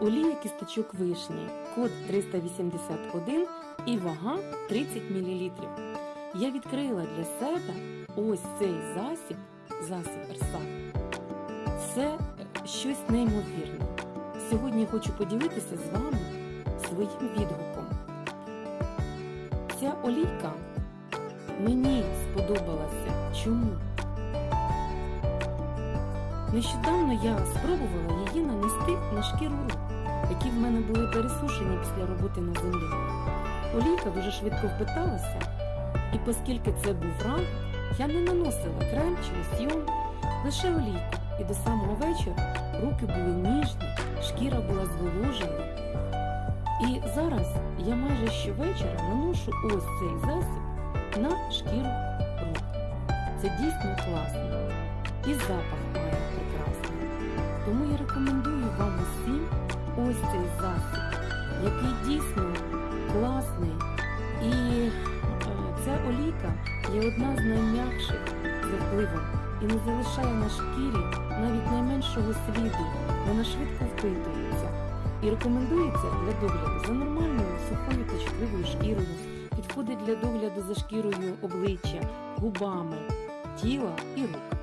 Олія кісточок вишні, код 381 і вага 30 мл. Я відкрила для себе ось цей засіб, засіб Ерсак. Це е, щось неймовірне. Сьогодні хочу поділитися з вами своїм відгуком. Ця олійка мені сподобалася. Чому? Нещодавно я спробувала її нанести на шкіру рук, які в мене були пересушені після роботи на землі. Олійка дуже швидко впиталася, і оскільки це був ранок, я не наносила крем чи лосьйон, лише олійку. І до самого вечора руки були ніжні, шкіра була зволожена. І зараз я майже щовечора наношу ось цей засіб на шкіру рук. Це дійсно класно. І запах має ось цей засіб, який дійсно класний. І е, ця олійка є одна з найм'якших за впливом і не залишає на шкірі навіть найменшого сліду. Вона швидко впитується і рекомендується для догляду за нормальною сухою та чутливою шкірою. Підходить для догляду за шкірою обличчя, губами, тіла і рук.